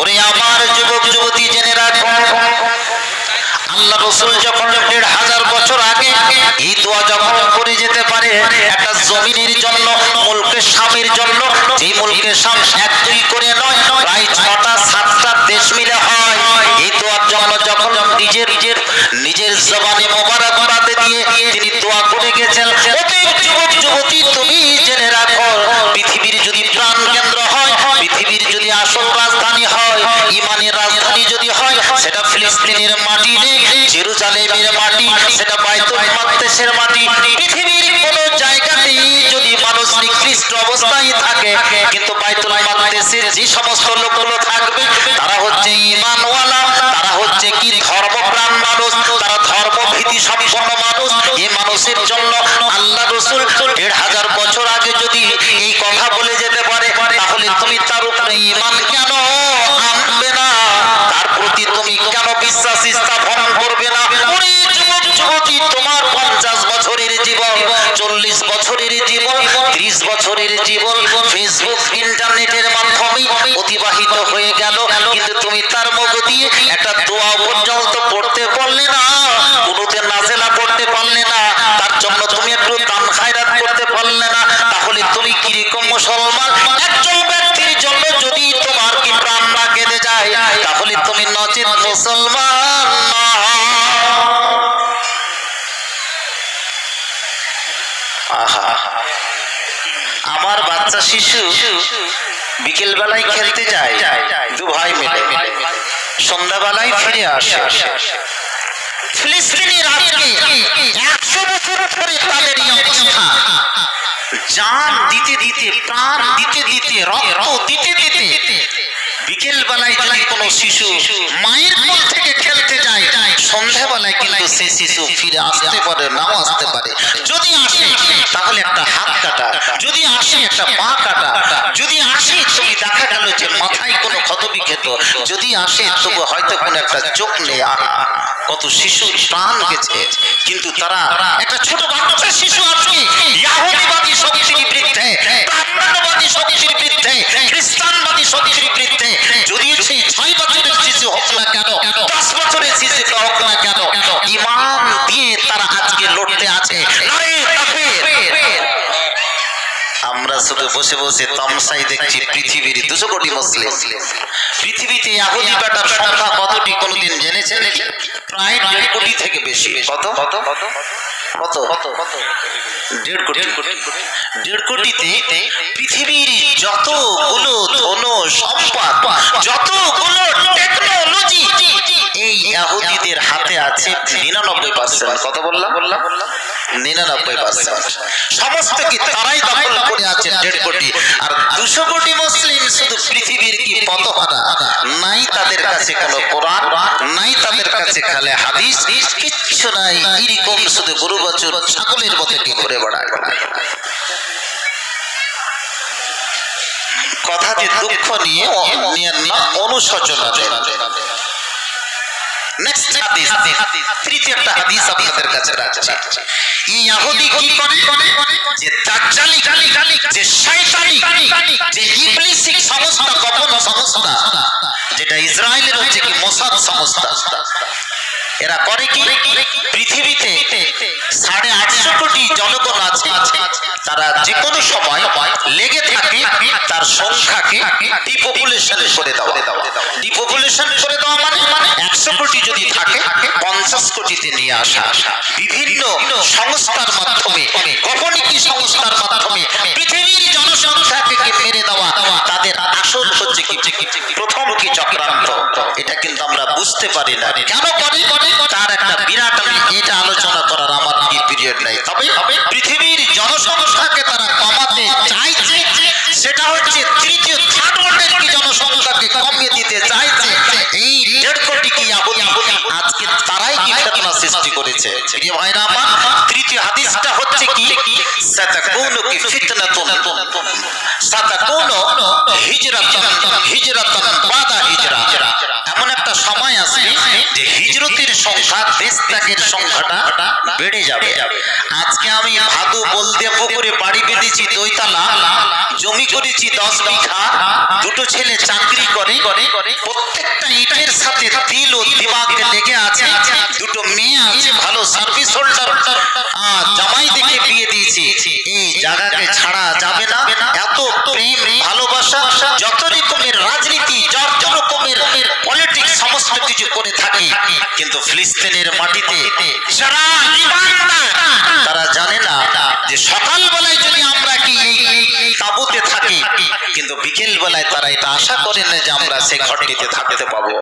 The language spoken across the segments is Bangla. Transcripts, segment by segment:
ওরে আমার যুবক, যুবতী, জেনে রাখো। আল্লাহ রসুল যখন দেড় হাজার বছর আগে এই দোয়া যখন করে যেতে পারে, একটা জমিনের জন্য, মুলকে স্বামীর জন্য যে মুলকে স্বাম এক দুই করে নয়, প্রায় ছটা, সাতটা দেশ মিলে হয়। এই দোয়ার জন্য যখন নিজের নিজের নিজের জবানে মোবারক বাদে দিয়ে তিনি দোয়া করে গেছেন যুবক, যুবতী, তুমি জেনে রাখো, পৃথিবীর যদি প্রাণ কেন্দ্র হয়, পৃথিবীর যদি আসল তুমি নচিত মুসলমান আমার বাচ্চা শিশু বিকেল বেলায় খেলতে যায় দু ভাই মিলে। সন্ধ্যাবেলায় ফিরে আসে। ফিলিস্তিনের আজকে একশো বছর পরে তাদের অবস্থা। জান দিতে দিতে, প্রাণ দিতে দিতে, রক্ত দিতে দিতে বিকেল বেলায় যদি কোনো শিশু মায়ের কোল থেকে খেলতে যায় সন্ধ্যাবেলায় কিন্তু সেই শিশু ফিরে আসতে পারে নাও আসতে পারে। যদি আসে তাহলে একটা হাত কাটা। যদি আসে একটা পা কাটা। যদি আসে তুমি দেখা গেল যে মাথায় কোনো ক্ষত বিক্ষেত যদি আসে তবু হয়তো কোনো একটা চোখ নেই। কত শিশু প্রাণ গেছে। কিন্তু তারা একটা ছোট বাচ্চা শিশু আছে। ইয়াহুদিবাদী শক্তির বিরুদ্ধে প্রাণবাদী শক্তির বিরুদ্ধে, খ্রিস্টানবাদী শক্তির বিরুদ্ধে যদি সেই ছয় বছরের শিশু হোক বসে বসে তামসাই দেখছি পৃথিবীর দুশো কোটি মুসলিম। পৃথিবীতে ইয়াহুদি বেটার সংখ্যা কতটি কোনোদিন জেনেছেন? প্রায় দেড় কোটি থেকে বেশি। কত? কত? কত? কত কত দেড় কোটি। দেড় কোটিতে পৃথিবীর যতগুলো ধন সম্পদ, যতগুলো টেকনোলজি আছে নিরানব্বই পার্সেন্ট কত বললাম? বললাম নিরানব্বই পার্সেন্ট সমস্ত কি তারাই দখল করে আছে দেড় কোটি? আর দুশো কোটি মুসলিম শুধু পৃথিবীর কি নাই তাদের কাছে কোনো কোরআন, নাই তাদের কাছে খালে হাদিস, কিচ্ছু নাই। এরকম শুধু বছর ছাগলের কি বেড়ায়? কথাতে দুঃখ নিয়ে অনুশোচনা নেক্সট হাদিস তৃতীয় একটা হাদিস আপনাদের কাছে রাখছি। এই ইহুদি কি করে? যে দাজ্জালি যে শয়তানি যে ইবলিসিক সংস্থা গোপন সংস্থা, যেটা ইসরায়েলের হচ্ছে কি মোসাদ সংস্থা। এরা করে কি? পৃথিবীতে সাড়ে আটশো কোটি জনগণ আছে। তারা যে কোনো সময় লেগে থাকে, তার সংখ্যাকে ডিপপুলেশন করে দেওয়া। ডিপপুলেশন করে দেওয়া মানে একশো কোটি কোটিতে নিয়ে আসা। বিভিন্ন সংস্থার মাধ্যমে গোপনীতি সংস্থার মাধ্যমে পৃথিবীর জনসংখ্যাকে কি মেরে দেওয়া, তাদের আসল হচ্ছে কি? প্রথম কি চক্রান্ত? এটা কিন্তু আমরা বুঝতে পারি না। কেন করে তার একটা বিরাট আমি এটা আলোচনা করার আমার কি পিরিয়ড নাই। তবে পৃথিবীর জনসংখ্যাকে তারা কমাতে চাইছে, সেটা হচ্ছে তৃতীয় থার্ড ওয়ার্ল্ডের কি জনসংখ্যাকে কমিয়ে দিতে চাইছে এই দেড় কোটি কি ইয়াহুদি আজকে তারাই কি ফেতনা সৃষ্টি করেছে। তৃতীয় হাদিসটা হচ্ছে কি? সংখ্যাটা বেড়ে যাবে। আজকে আমি ভাদু বলদে পুকুরে বাড়ি বেঁধেছি দইতলা, জমি করেছি দশ বিঘা, দুটো ছেলে চাকরি করে। প্রত্যেকটা ইটের সাথে দিল ও দিমাগ লেগে কিছু করে থাকি, কিন্তু ফিলিস্তিনের মাটিতে যারা তারা জানে না যে সকালবেলায় যদি আমরা কি তাঁবুতে থাকি, কিন্তু বিকেল বেলায় তারা এটা আশা করে না যে আমরা সেই ঘরটিতে থাকতে পাবো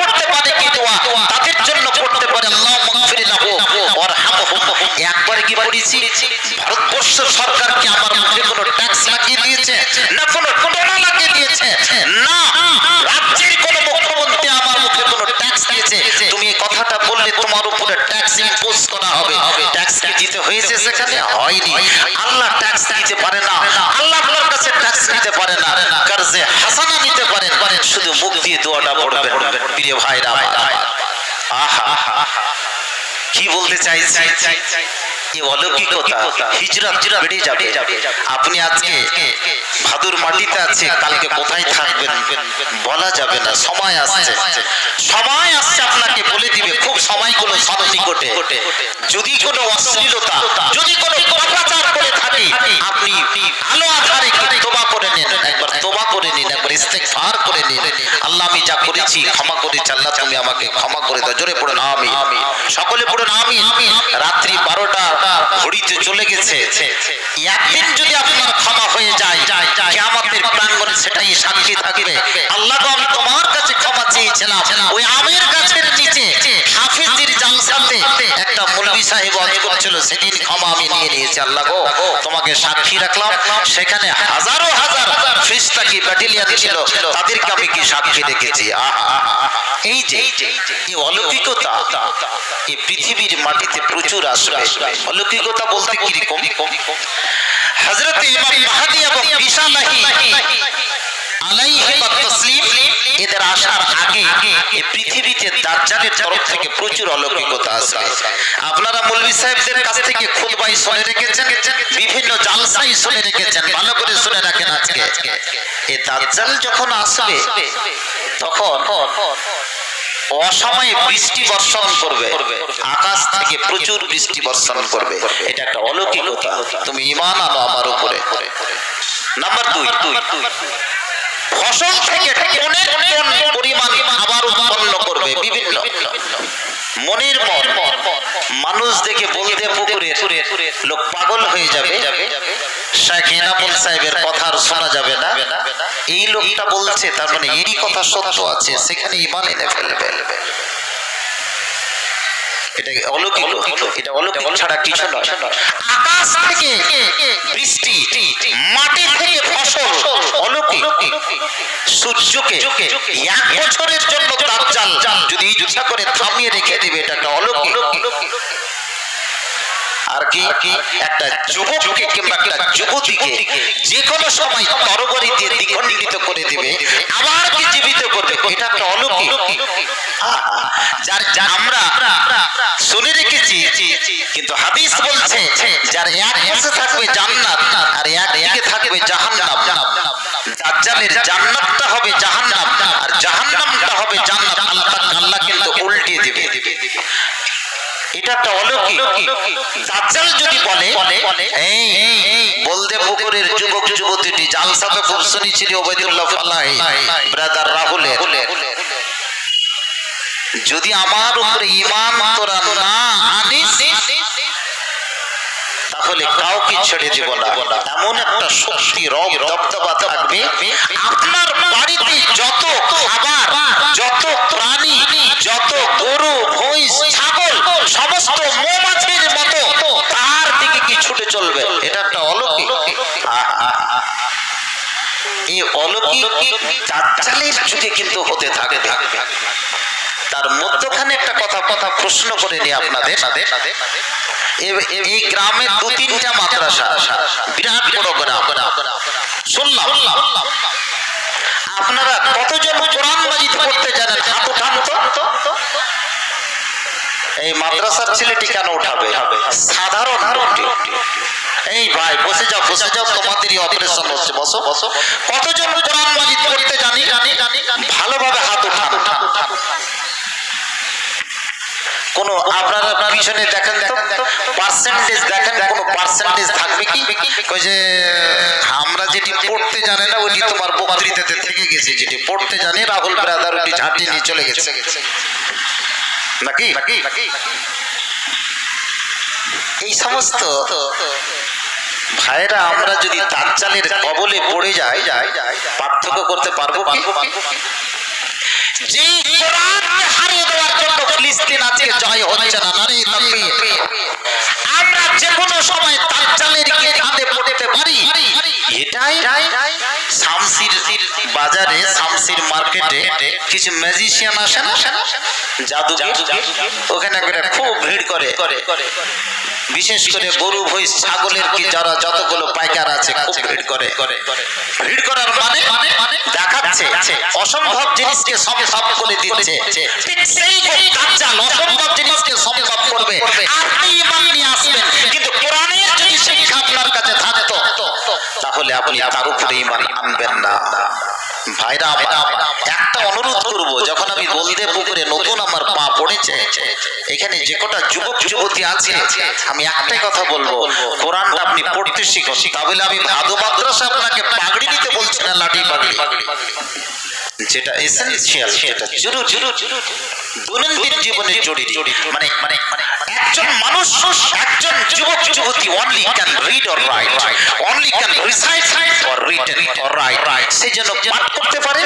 করতে পারে কি দোয়া তাদের জন্য করতে পারে আল্লাহ মাগফির লাহু ওয়ারহামহুম একবার কি বলেছি ভারতবর্ষ সরকারকে আমার মুখে কোনো ট্যাক্স লাগিয়ে দিয়েছে, না কোনো টোনা লাগিয়ে দিয়েছে, না রাজ্যের কোনো মুখ্যমন্ত্রী আমার মুখে কোনো ট্যাক্স দিয়েছে। তুমি এই কথাটা বললে তোমার উপরে ট্যাক্স ইম্পোজ করা হবে। ট্যাক্স কি দিতে হয়েছে সেখানে? হয়নি। আল্লাহ ট্যাক্স দিতে পারে না। আল্লাহ আপনার কাছে ট্যাক্স নিতে পারে না। কার্জে হাসানা নিতে পারেন। শুধু মুখ দিয়ে দোয়াটা পড়বেন। প্রিয় ভাইরা। আহা কি বলতে চাইছি? এই আপনি আজকে ভাদুর মাটিতে আছে, কালকে কোথায় থাকবেন? বলা যাবে না, সময় আসছে। সময় আসছে আপনাকে বলে দিবে, খুব সময়গুলো সন্নিকটে যদি কোনো অশ্লীলতা, যদি কোনো পাপাচার আপনি আলো আধারে তোবা করে নিন, একবার তোবা করে নিন একবার ইস্তেগফার করে নিন। আল্লাহ আমি যা করেছি ক্ষমা করেছি আল্লাহ তুমি আমাকে ক্ষমা করে দাও। জোরে পড়ুন আমি সকলে পড়ুন আমি রাত্রি বারোটা ঘড়িতে চলে গেছে। একদিন যদি আপনার ক্ষমা হয়ে যায় কিয়ামতের প্রাঙ্গণে সেটাই সাক্ষী থাকবে। আল্লাহ আমি তোমার কাছে ক্ষমা চেয়েছিলাম। ওই আমের গাছের নিচে মৌলভী সাহেব অজ করছিল সেদিন ক্ষমা আমি নিয়ে নিয়েছি, আল্লাহ তোমাকে সাক্ষী রাখলাম। সেখানে হাজারো হাজার ফ্রিস্তাকি ব্যাটালিয়ান ছিল, তাদেরকে আমি কি সাক্ষী রেখেছি। এই যে, এই অলৌকিকতা, এই পৃথিবীর মাটিতে প্রচুর আসবে। অলৌকিকতা বলতে কীরকম হযরত ইমাম মাহদি এবং ঈসা আলাইহি আলাইহি তাসলিম এদের আসার আগে এই পৃথিবীতে দাজ্জালের তরফ থেকে প্রচুর অলৌকিকতা আসবে আপনারা মৌলভী সাহেবদের কাছ থেকে খুতবাই শুনে রেখেছেন বিভিন্ন জালসাই শুনে রেখেছেন ভালো করে শুনে রাখেন আজকে। এই দাজ্জাল যখন আসবে তখন অসময়ে বৃষ্টি বর্ষণ করবে আকাশ থেকে প্রচুর বৃষ্টি বর্ষণ করবে। এটা একটা অলৌকিকতা। তুমি ইমান আনো আমার উপরে। নাম্বার দুই ফসল মনের পর মানুষ দেখে বলতে পুকুরে লোক পাগল হয়ে যাবে। শেখ এনামুল সাহেবের কথা আর শোনা যাবে না। এই লোকটা বলছে, তার মানে এরই কথা সত্য আছে, সেখানে ইমান ফেলবে। এটা অলৌকিক? এটা অলৌকিক ছাড়া কিছু নয়। আকাশ থেকে বৃষ্টি মাটি থেকে ফসল অলৌকিক। সূর্যকে এক বছরের জন্য দাজ্জাল যদি ইচ্ছা করে থামিয়ে রেখে দিবে এটা একটা অলৌকিক। আর কি? একটা যুবককে কিংবা একটা যুবতীকে যে কোনো সময় তরবারি দিয়ে দ্বিখণ্ডিত করে দিবে আবার কি জীবিত করবে? এটা একটা অলৌকিক। যার যার আমরা শুনে রেখেছি কিন্তু হাদিস বলছে যার এক পাশে থাকবে জান্নাত আর এক দিকে থাকবে জাহান্নাম। দাজ্জালের জান্নাতটা হবে জাহান্নাম আর জাহান্নামটা হবে জান্নাত আল্লাহ আল্লাহ কিন্তু উল্টিয়ে দিবে এটা একটা অলৌকিক দাজ্জাল যদি বলে এই বলদে পুকুরের যুবক যুবতীটি জালসাতে খুব শুনেছিলি ওবাইদুল্লাহ ফালাই ব্রাদার রাহুলের। যদি আমার উপরে ইমান তোরা না আনিস তাহলে কাউকে ছেড়ে দিব না। এমন একটা শক্তি রব দবদবা থাকবে। আপনার বাড়িতে চালের যুগে কিন্তু হতে থাকে। থাকবে তার মধ্যখানে একটা কথা কথা প্রশ্ন করে নিই আপনাদের। এই গ্রামে দু তিনটা মাদ্রাসা। বিরাট বড় গ্রাম। শুনলাম। আপনারা কতজন কোরআন মাজিদ পড়তে জানেন? হাত উঠান এই মাদ্রাসার ছেলেটি কেন উঠাবে? সাধারণ। এই ভাই, বসে যাও বসে যাও তোমাদেরই অপারেশন হচ্ছে, বসো। বসো কতজন কোরআন মাজিদ পড়তে জানি? জানি জানি ভালোভাবে হাত উঠান। কোন আপনারা পিছনে দেখেন তো? পার্সেন্টেজ দেখেন, কোন পার্সেন্টেজ থাকবে কি? ওই যে, আমরা যেটি পড়তে জানে না ওইটি তোমার বক্তৃতাতে থেকে গেছে। যেটি পড়তে জানে, রাহুল ব্রাদার ওটি ঝাঁটি নিয়ে চলে গেছে। নাকি নাকি? এই সমস্ত ভাইরা আমরা যদি দাজ্জালের কবলে পড়ে যাই যাই পার্থক্য করতে পারব যে কোরআনকে হারিয়ে দেওয়ার জন্য ফিলিস্তিন আজকে জয় হচ্ছে না নারী তাকবীর আমরা যে কোনো সময় দাজ্জালের কাঁধে পড়তে পারি। এটাই শামসির বাজারে শামসির মার্কেটে কিছু ম্যাজিশিয়ান আসে না জাদুগির ওখানে করে খুব ভিড় করে। বিশেষ করে গরু ভৈষ ছাগলের কি যারা যতগুলো পাইকার আছে, খুব ভিড় করে। ভিড় করার মানে দেখাচ্ছে অসম্ভব জিনিসকে করে দিচ্ছে। সেই অসম্ভব জিনিসকে সম্ভব করবে। আপনি ইমান নিয়ে আসবেন। কিন্তু কোরআনের যদি শিক্ষা আপনার কাছে থাকতো তাহলে আপনি তার উপরে ইমান আনবেন না। ভাইরা, একটা অনুরোধ করব, যখন আমি বলদে পুকুরে নতুন আমার পা পড়েছে, এখানে যে কটা যুবক, যুবতী আছে, আমি একটাই কথা বলব, কোরআনটা আপনি পড়তে শিখুন। তাহলে আমি ভাদু মাদ্রাসা আপনাকে পাগড়ি দিতে বলছি না, লাঠি পাগড়ি। যেটা এসেনশিয়াল সেটা জরুর, দৈনন্দিন জীবনে জড়িত মানে মানে মানে একজন মানুষ একজন যুবক যুবতী only can read or write only can recite or written or write write সে যেন পাঠ করতে পারে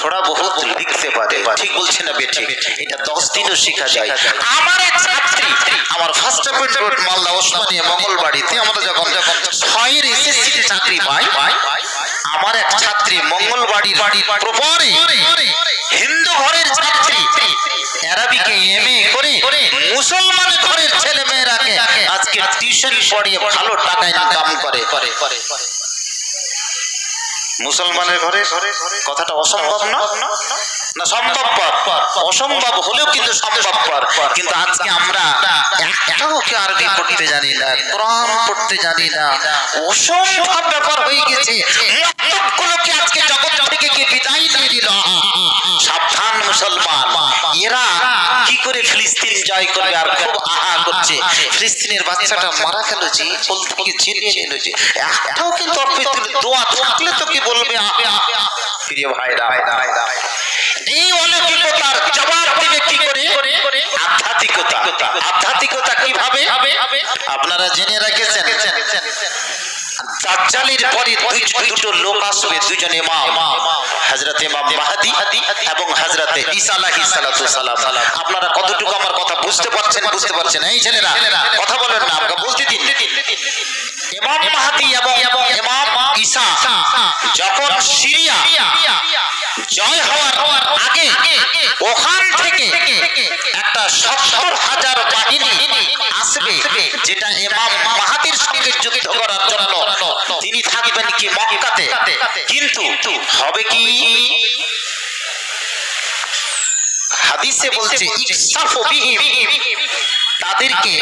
থোড়া বহুত লিখতে পারে। ঠিক বলছে না বেটি? এটা দশ দিনও শেখা যায়। আমার এক ছাত্রী আমার first appoint road Malda Osmania মঙ্গলবাড়িতে আমরা যখন যখন ছয়ের এসএসসি চাকরি পাই আমার এক ছাত্রী মঙ্গলবাড়ির প্রপরে হিন্দু ঘরের ছাত্রী। অ্যারাবিকে এমএ করে মুসলমান ঘরের ছেলে মেয়েরাকে আজকে টিউশন পড়িয়ে ভালো টাকা ইনকাম করে। মুসলমানের ঘরে কথাটা অসম্ভব না? না সম্ভবপর অসম্ভব হলেও কিন্তু সম্ভবপর কিন্তু আজকে আমরা একটাও কি আরবি পড়তে জানি না কোরআন পড়তে জানি না। অসম্ভব ব্যাপার হয়ে গেছে। মতগুলোকে আজকে জগৎ থেকে কি বিদায় দিয়ে দিল। সাবধান মুসলমান। এরা কি করে ফিলিস্তিন জয় করবে আর খুব আহা করছে। ফিলিস্তিনের বাচ্চাটা মারা গেল যে কোল থেকে ছিনিয়ে নিল যে। একটাও কিন্তু দোয়া থাকলে তো কি বলবে। প্রিয় ভাইরা, এই অলৌকিকতার জবাব দিবে কি করে? আধ্যাত্মিকতা। আধ্যাত্মিকতা কীভাবে? আপনারা জেনে রেখেছেন দাজ্জালের পরে দুই- দুটো লোক আসবে দুজন ইমাম। হযরত ইমাম মাহদি এবং হযরত ঈসা আলাইহিস সালাতু সালাম। আপনারা কতটুকু আমার কথা বুঝতে পারছেন বুঝতে পারছেন? এই ছেলেরা কথা বলেন না আমাকে বুঝতে দিন। ইমাম মাহদি এবং ইমাম ঈসা যখন সিরিয়া জয় হওয়ার আগে ওখান থেকে একটা সত্তর হাজার বাহিনী আসবে যেটা ইমাম সঙ্গে করার জন্য তিনি থাকবেন কি মক্কাতে। কিন্তু হবে কি? হাদিসে বলছে তাদেরকে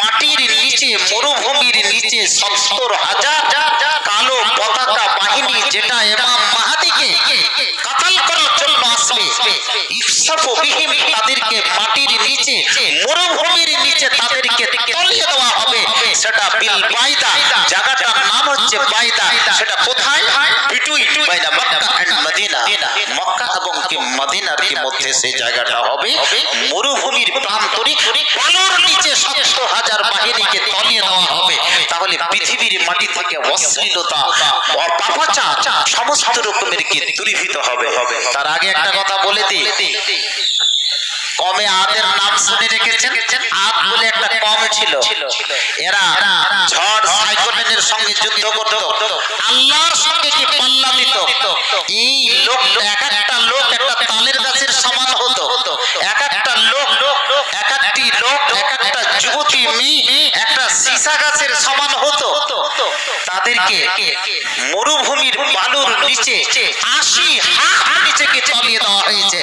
মাটির নিচে, মরুভূমির নিচে সত্তর হাজার কালো পতাকা বাহিনী যেটা এমাম মাহাদিকে কাতাল করার জন্য আসবে। তাদেরকে মাটির নিচে, মরুভূমির নিচে তাদেরকে তলিয়ে দেওয়া হবে সেটা বিল বাইদা। জায়গাটার নাম হচ্ছে বাইদা। সেটা কোথায়? বিটুইন বাইনা মক্কা এন্ড মদিনা। মক্কা এবং কি মদিনার কি মধ্যে সেই জায়গাটা হবে? মরুভূমির প্রান্তরে বালুর নিচে সত্তর হাজার বাহিনীকে তলিয়ে দেওয়া হবে। তাহলে পৃথিবীর মাটি থেকে অশ্লীলতা পাপাচা সমস্ত রকমের কি দূরীভূত হবে। তার আগে একটা কথা বলে দিই কমে আদের নাম শুনে রেখেছেন আদ বলে একটা কম ছিল। এরা ঝড় সাইক্লোনের সঙ্গে যুদ্ধ করত। আল্লাহর সঙ্গে কি পাল্লা দিত? এই লোক, এক একটা লোক একটা তালের গাছের সমান হতো। এক একটা লোক, এক একটি লোক, এক একটা যুবতী মেয়ে একটা সীসা গাছের সমান হতো। তাদেরকে মরুভূমির বালুর নিচে আশি হাত নিচেকে চালিয়ে দেওয়া হয়েছে।